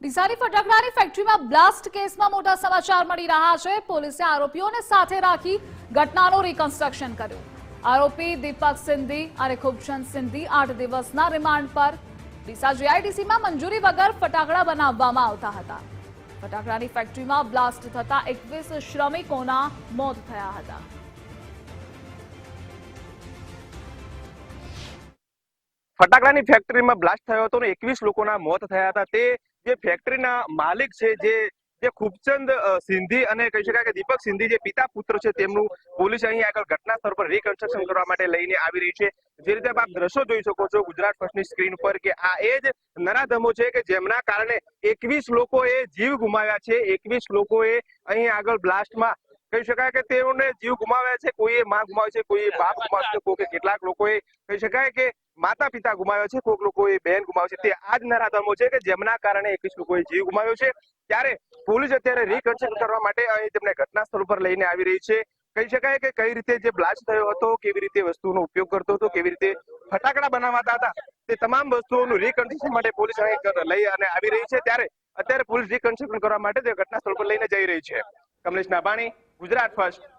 ડીસાની ફટાકડાની ફેક્ટરીમાં બ્લાસ્ટ કેસમાં મોટા સમાચાર મળી રહ્યા છે. પોલીસે આરોપીઓને સાથે રાખી ઘટનાનું રિકન્સ્ટ્રક્શન કર્યું. આરોપી દીપક સિંધી અને ખુબચંદ સિંધી આઠ દિવસના રિમાન્ડ પર. ડીસા જીઆઈડીસીમાં મંજૂરી વગર ફટાકડા બનાવવામાં આવતા હતા. ફટાકડાની ફેક્ટરીમાં બ્લાસ્ટ થતા એકવીસ શ્રમિકોના મોત થયા હતા. ફટાકડાની ફેક્ટરીમાં બ્લાસ્ટ થયો હતો અને એકવીસ લોકોના મોત થયા હતા. તે જે ફેક્ટરીના માલિક છે, જે જે ખૂબચંદ સિંધી અને કહી શકાય કે દીપક સિંધી જે પિતા પુત્ર છે, તેમનું પોલીસ અહીં આગળ ઘટના સ્થળ પર રિકન્સ્ટ્રક્શન કરવા માટે લઈને આવી રહી છે. જે રીતે આપ દ્રશ્યો જોઈ શકો છો ગુજરાત ફર્સ્ટની સ્ક્રીન પર કે આ એ જ નરાધમો છે કે જેમના કારણે એકવીસ લોકોએ જીવ ગુમાવ્યા છે. એકવીસ લોકોએ અહીં આગળ બ્લાસ્ટમાં કહી શકાય કે તેઓને જીવ ગુમાવ્યા છે, કોઈએ માં ગુમાવી છે, કોઈએ બાપ ગુમાવ્યો છે કોઈ કેટલાક લોકોએ કહી શકાય કે માતા પિતા ગુમાવ્યા છે, કોઈક લોકોએ બહેન ગુમાવી છે. તે આ જ નરાધમો છે કે જેમના કારણે એકવીસ લોકોએ જીવ ગુમાવ્યો છે. ત્યારે પોલીસ અત્યારે રિકન્સ્ટ્રક્શન કરવા માટે અહીં તેમને ઘટના સ્થળ પર લઈને આવી રહી છે. કહી શકાય કે કઈ રીતે જે બ્લાસ્ટ થયો હતો, કેવી રીતે વસ્તુનો ઉપયોગ કરતો હતો, કેવી રીતે ફટાકડા બનાવતા હતા, તે તમામ વસ્તુઓનું રિકન્સ્ટ્રક્શન માટે પોલીસ અહીં લઈ અને આવી રહી છે. ત્યારે અત્યારે પોલીસ રિકન્સ્ટ્રક્શન કરવા માટે તે ઘટના સ્થળ પર લઈને જઈ રહી છે. કમલેશ નાભાણી ગુજરાત ફર્સ્ટ.